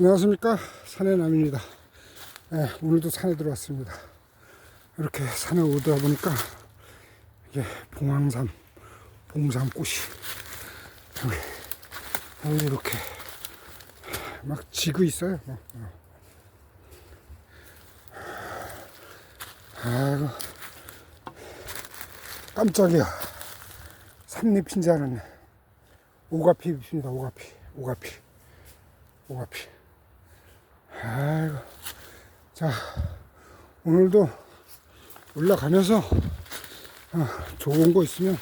안녕하십니까. 산의 남입니다. 네, 오늘도 산에 들어왔습니다. 이렇게 산에 오다 보니까 이게 봉황삼 봉삼꽃이 여기, 여기 이렇게 막 지고 있어요. 어, 어. 아이고 깜짝이야. 삼잎인 줄 알았네 오가피 잎입니다. 오가피 오가피 오가피 아이고. 자 오늘도 올라가면서 어, 좋은 거 있으면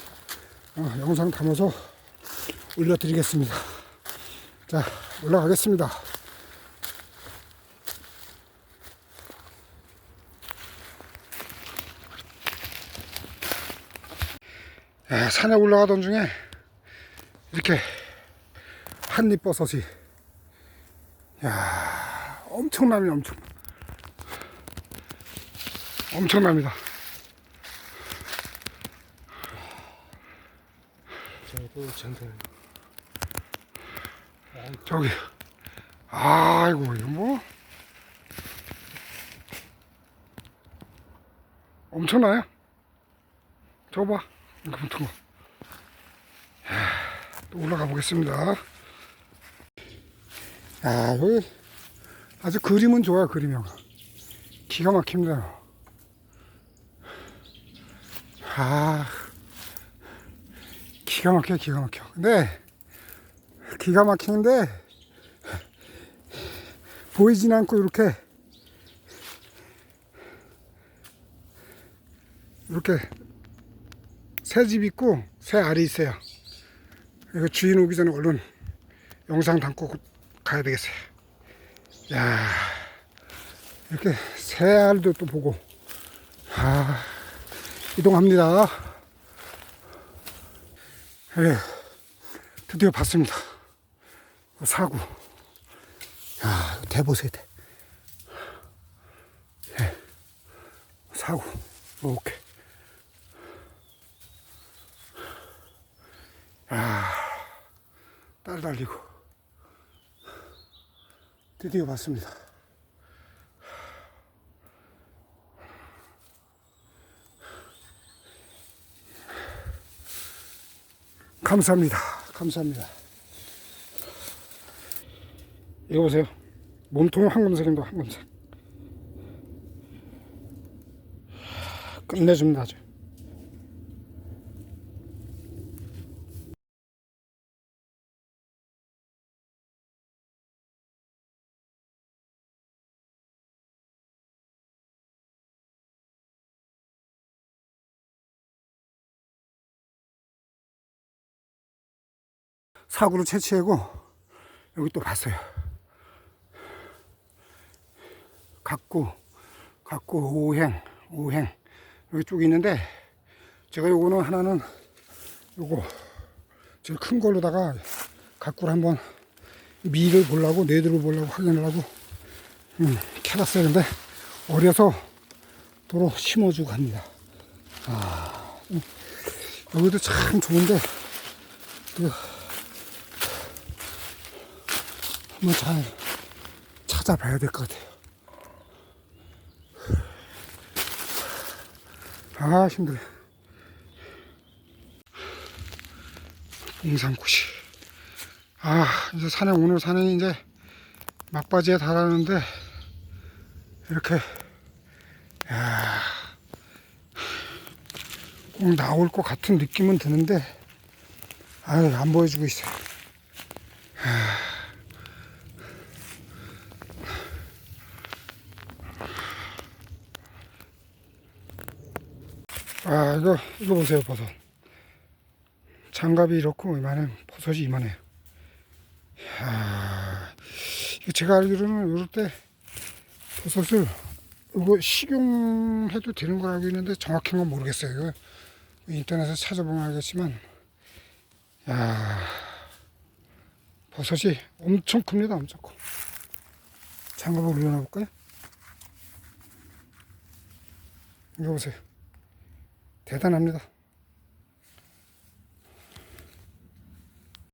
어, 영상 담아서 올려드리겠습니다. 자 올라가겠습니다. 야, 산에 올라가던 중에 이렇게 한입 버섯이 야 엄청납니다 엄청 엄청납니다. 저도 저기 아이고 이거 뭐? 엄청나요? 저거 봐. 이거 붙은 거. 야, 또 올라가 보겠습니다. 아 여기 아주 그림은 좋아요 그림이 기가 막힙니다 아 기가 막혀 기가 막혀 근데 기가 막히는데 보이진 않고 이렇게 이렇게 새 집 있고 새 알이 있어요. 이거 주인 오기 전에 얼른 영상 담고 가야 되겠어요. 야 이렇게 새 알도 또 보고 아 이동합니다. 예, 드디어 봤습니다. 사구. 야, 대보세요, 대. 예. 사구. 이렇게. 야, 딸 달리고. 드디어 봤습니다. 감사합니다. 감사합니다. 이거 보세요. 몸통은 황금색인데 황금색. 끝내줍니다 아주. 사구를 채취하고 여기 또 봤어요. 각구, 각구 오행, 오행 여기 쭉 있는데 제가 요거는 하나는 요거 제일 큰 걸로다가 각구를 한번 미를 보려고 내두를 보려고 확인을 하고 음, 캐봤어요. 근데 어려서 도로 심어주고 합니다. 아, 음, 여기도 참 좋은데 그 한번 잘 찾아봐야 될 것 같아요. 아 힘들어. 봉산꽃이. 아 이제 산에 오늘 산에 이제 막바지에 달하는데 이렇게 야, 꼭 나올 것 같은 느낌은 드는데 아유 안 보여주고 있어요. 아 이거 이거 보세요 버섯. 장갑이 이렇고 이만한 버섯이 이만해요 이거 제가 알기로는 이럴 때 버섯을 이거 식용해도 되는 걸 알고 있는데 정확한 건 모르겠어요. 이거 인터넷에 찾아보면 알겠지만. 야 버섯이 엄청 큽니다 엄청 커. 장갑을 올려놔 볼까요? 이거 보세요 대단합니다.